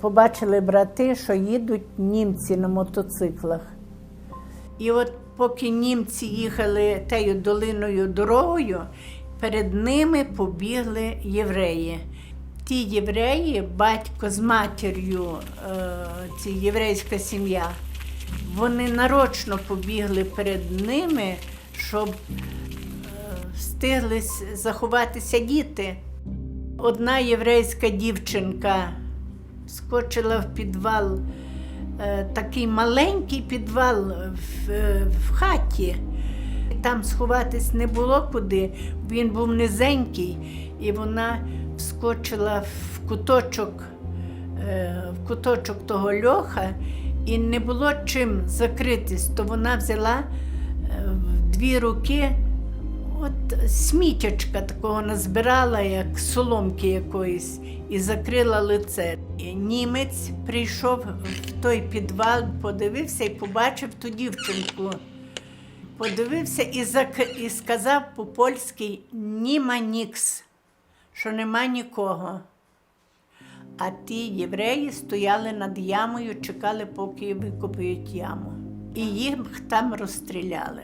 Побачили брати, що їдуть німці на мотоциклах. І от поки німці їхали тею долиною дорогою, перед ними побігли євреї. Ті євреї, батько з матір'ю, е, ці єврейська сім'я, вони нарочно побігли перед ними, щоб е, встигли заховатися діти. Одна єврейська дівчинка скочила в підвал, е, такий маленький підвал в, е, в хаті. Там сховатись не було куди, він був низенький, і вона вскочила в куточок, е, в куточок того льоха, і не було чим закритись, то вона взяла в дві руки От смітячка такого назбирала, як соломки якоїсь, і закрила лице. І німець прийшов в той підвал, подивився і побачив ту дівчинку. Подивився і, зак... і сказав по-польськи німа нікс, що нема нікого. А ті євреї стояли над ямою, чекали, поки викопають яму. І їх там розстріляли.